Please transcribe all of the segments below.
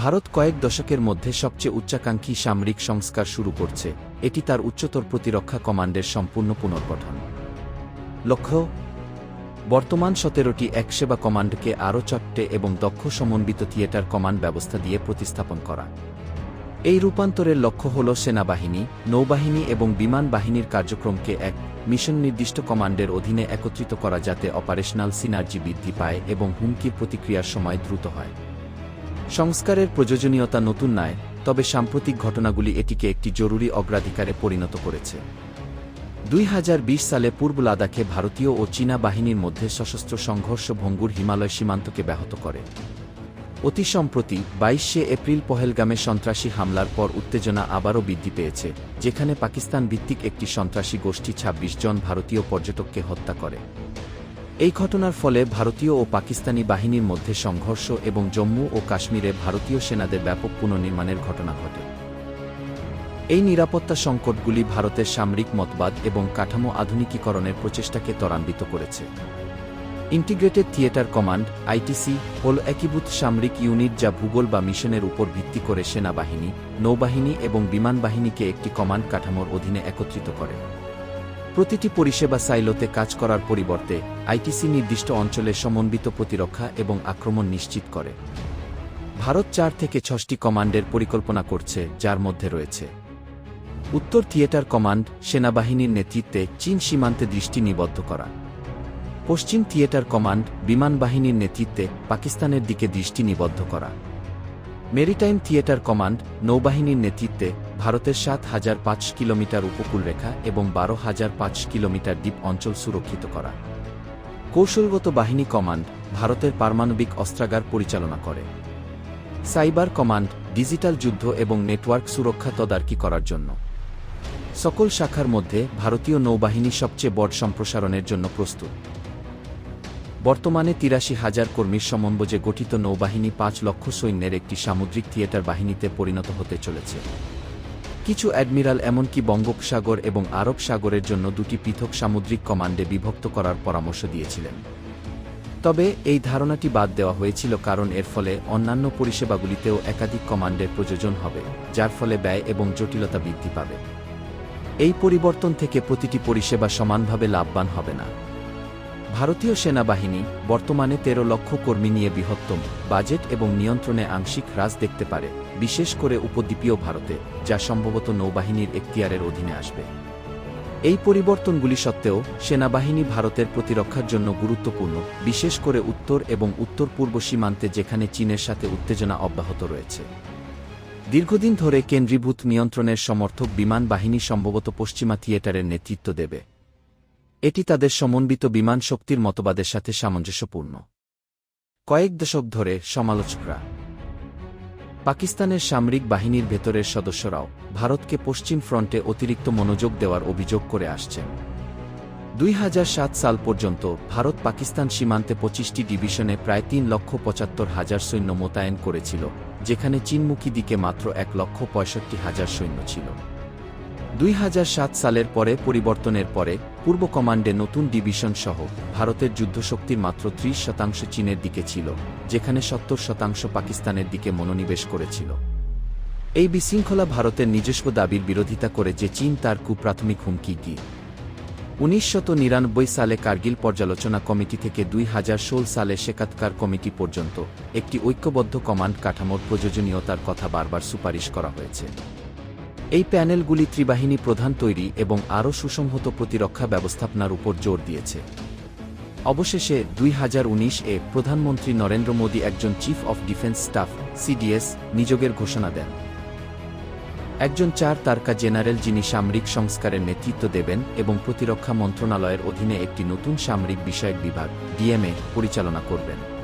ভারত কয়েক দশকের মধ্যে সবচেয়ে উচ্চাকাঙ্ক্ষী সামরিক সংস্কার শুরু করছে। এটি তার উচ্চতর প্রতিরক্ষা কমান্ডের সম্পূর্ণ পুনর্গঠন। লক্ষ্য, বর্তমান সতেরোটি এক সেবা কমান্ডকে আরও চট্টে এবং দক্ষ সমন্বিত থিয়েটার কমান্ড ব্যবস্থা দিয়ে প্রতিস্থাপন করা। এই রূপান্তরের লক্ষ্য হল সেনাবাহিনী, নৌবাহিনী এবং বিমান বাহিনীর কার্যক্রমকে এক মিশন নির্দিষ্ট কমান্ডের অধীনে একত্রিত করা যাতে অপারেশনাল সিনার্জি বৃদ্ধি পায় এবং হুমকির প্রতিক্রিয়ার সময় দ্রুত হয়। সংস্কারের প্রয়োজনীয়তা নতুন নয়, তবে সাম্প্রতিক ঘটনাগুলি এটিকে একটি জরুরি অগ্রাধিকারে পরিণত করেছে। দুই হাজার বিশ সালে পূর্ব লাদাখে ভারতীয় ও চীনা বাহিনীর মধ্যে সশস্ত্র সংঘর্ষ ভঙ্গুর হিমালয় সীমান্তকে ব্যাহত করে। অতি সম্প্রতি বাইশে এপ্রিল পহেলগামে সন্ত্রাসী হামলার পর উত্তেজনা আবারও বৃদ্ধি পেয়েছে, যেখানে পাকিস্তান ভিত্তিক একটি সন্ত্রাসী গোষ্ঠী ২৬ জন ভারতীয় পর্যটককে হত্যা করে। এই ঘটনার ফলে ভারতীয় ও পাকিস্তানি বাহিনীর মধ্যে সংঘর্ষ এবং জম্মু ও কাশ্মীরে ভারতীয় সেনাদের ব্যাপক পুনর্নির্মাণের ঘটনা ঘটে। এই নিরাপত্তা সংকটগুলি ভারতের সামরিক মতবাদ এবং কাঠামো আধুনিকীকরণের প্রচেষ্টাকে ত্বরান্বিত করেছে। ইন্টিগ্রেটেড থিয়েটার কমান্ড, আইটিসি, হল একীভূত সামরিক ইউনিট যা ভূগোল বা মিশনের উপর ভিত্তি করে সেনাবাহিনী, নৌবাহিনী এবং বিমান বাহিনীকে একটি কমান্ড কাঠামোর অধীনে একত্রিত করে। প্রতিটি পরিষেবা সাইলোতে কাজ করার পরিবর্তে আইটিসি নির্দিষ্ট অঞ্চলে সমন্বিত প্রতিরক্ষা এবং আক্রমণ নিশ্চিত করে। ভারত চার থেকে ছটি কমান্ডের পরিকল্পনা করছে, যার মধ্যে রয়েছে। উত্তর থিয়েটার কমান্ড, সেনাবাহিনীর নেতৃত্বে চীন সীমান্তে দৃষ্টি নিবদ্ধ করা। পশ্চিম থিয়েটার কমান্ড, বিমান বাহিনীর নেতৃত্বে পাকিস্তানের দিকে দৃষ্টি নিবদ্ধ করা। মেরিটাইম থিয়েটার কমান্ড, নৌবাহিনীর নেতৃত্বে ভারতের সাত হাজার পাঁচ কিলোমিটার উপকূলরেখা এবং বারো হাজার পাঁচ কিলোমিটার দ্বীপ অঞ্চল সুরক্ষিত করা। কৌশলগত বাহিনী কমান্ড ভারতের পারমাণবিক অস্ত্রাগার পরিচালনা করে। সাইবার কমান্ড ডিজিটাল যুদ্ধ এবং নেটওয়ার্ক সুরক্ষা তদারকি করার জন্য। সকল শাখার মধ্যে ভারতীয় নৌবাহিনী সবচেয়ে বড় সম্প্রসারণের জন্য প্রস্তুত। বর্তমানে তিরাশি হাজার কর্মীর সমন্বয়ে গঠিত নৌবাহিনী পাঁচ লক্ষ সৈন্যের একটি সামুদ্রিক থিয়েটার বাহিনীতে পরিণত হতে চলেছে। কিছু অ্যাডমিরাল এমনকি বঙ্গোপসাগর এবং আরব সাগরের জন্য দুটি পৃথক সামুদ্রিক কমান্ডে বিভক্ত করার পরামর্শ দিয়েছিলেন। তবে এই ধারণাটি বাদ দেওয়া হয়েছিল কারণ এর ফলে অন্যান্য পরিষেবাগুলিতেও একাধিক কমান্ডের প্রয়োজন হবে, যার ফলে ব্যয় এবং জটিলতা বৃদ্ধি পাবে। এই পরিবর্তন থেকে প্রতিটি পরিষেবা সমানভাবে লাভবান হবে না। ভারতীয় সেনাবাহিনী বর্তমানে তেরো লক্ষ কর্মী নিয়ে বৃহত্তম, বাজেট এবং নিয়ন্ত্রণে আংশিক হ্রাস দেখতে পারে, বিশেষ করে উপদ্বীপীয় ভারতে, যা সম্ভবত নৌবাহিনীর এখতিয়ারের অধীনে আসবে। এই পরিবর্তনগুলি সত্ত্বেও, সেনাবাহিনী ভারতের প্রতিরক্ষার জন্য গুরুত্বপূর্ণ, বিশেষ করে উত্তর এবং উত্তর পূর্ব সীমান্তে যেখানে চীনের সাথে উত্তেজনা অব্যাহত রয়েছে। দীর্ঘদিন ধরে কেন্দ্রীভূত নিয়ন্ত্রণের সমর্থক বিমান বাহিনী সম্ভবত পশ্চিমা থিয়েটারের নেতৃত্ব দেবে। এটি তাদের সমন্বিত বিমান শক্তির মতবাদের সাথে সামঞ্জস্যপূর্ণ। কয়েক দশক ধরে সমালোচকরা পাকিস্তানের সামরিক বাহিনীর ভেতরের সদস্যরাও ভারতকে পশ্চিম ফ্রন্টে অতিরিক্ত মনোযোগ দেওয়ার অভিযোগ করে আসছেন। দুই হাজার সাত সাল পর্যন্ত ভারত পাকিস্তান সীমান্তে পঁচিশটি ডিভিশনে প্রায় তিন লক্ষ পঁচাত্তর হাজার সৈন্য মোতায়েন করেছিল, যেখানে চীনমুখী দিকে মাত্র এক লক্ষ পঁয়ষট্টি হাজার সৈন্য ছিল। দুই হাজার সাত সালের পরে পরিবর্তনের পরে পূর্ব কমান্ডে নতুন ডিভিশন সহ ভারতের যুদ্ধশক্তির মাত্র ত্রিশ শতাংশ চীনের দিকে ছিল, যেখানে সত্তর শতাংশ পাকিস্তানের দিকে মনোনিবেশ করেছিল। এই বিশৃঙ্খলা ভারতের নিজস্ব দাবির বিরোধিতা করে যে চীন তার কুপ্রাথমিক হুমকি কি। উনিশশত নিরানব্বই সালে কার্গিল পর্যালোচনা কমিটি থেকে দুই হাজার ষোল সালে শেকাতকার কমিটি পর্যন্ত একটি ঐক্যবদ্ধ কমান্ড কাঠামোর প্রয়োজনীয়তার কথা বারবার সুপারিশ করা হয়েছে। এই প্যানেলগুলি ত্রিবাহিনী প্রধান তৈরি এবং আরও সুসংহত প্রতিরক্ষা ব্যবস্থাপনার উপর জোর দিয়েছে। অবশেষে দুই হাজার উনিশ এ প্রধানমন্ত্রী নরেন্দ্র মোদী একজন chief of defence staff CDS নিযোগের ঘোষণা দেন। একজন চার তারকা জেনারেল যিনি সামরিক সংস্কারের নেতৃত্ব দেবেন এবং প্রতিরক্ষা মন্ত্রণালয়ের অধীনে একটি নতুন সামরিক বিষয়ক বিভাগ ডিএমএ পরিচালনা করবেন।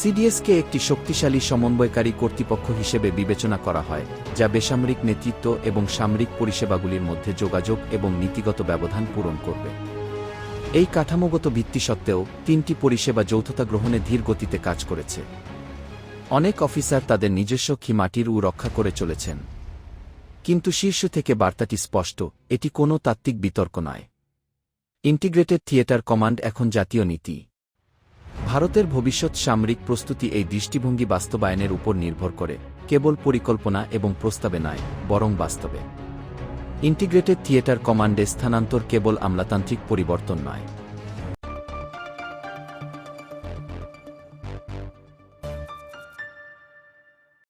সিডিএসকে একটি শক্তিশালী সমন্বয়কারী কর্তৃপক্ষ হিসেবে বিবেচনা করা হয়, যা বেসামরিক নেতৃত্ব এবং সামরিক পরিষেবাগুলির মধ্যে যোগাযোগ এবং নীতিগত ব্যবধান পূরণ করবে। এই কাঠামোগত ভিত্তি সত্ত্বেও তিনটি পরিষেবা যৌথতা গ্রহণে ধীর গতিতে কাজ করেছে। অনেক অফিসার তাদের নিজস্ব খিমাটির উ রক্ষা করে চলেছেন। কিন্তু শীর্ষ থেকে বার্তাটি স্পষ্ট, এটি কোনো তাত্ত্বিক বিতর্ক নয়। ইন্টিগ্রেটেড থিয়েটার কমান্ড এখন জাতীয় নীতি। ভারতের ভবিষ্যৎ সামরিক প্রস্তুতি এই দৃষ্টিভঙ্গি বাস্তবায়নের উপর নির্ভর করে, কেবল পরিকল্পনা এবং প্রস্তাবে নয়, বরং বাস্তবে। ইন্টিগ্রেটেড থিয়েটার কমান্ডে স্থানান্তর কেবল আমলাতান্ত্রিক পরিবর্তন নয়।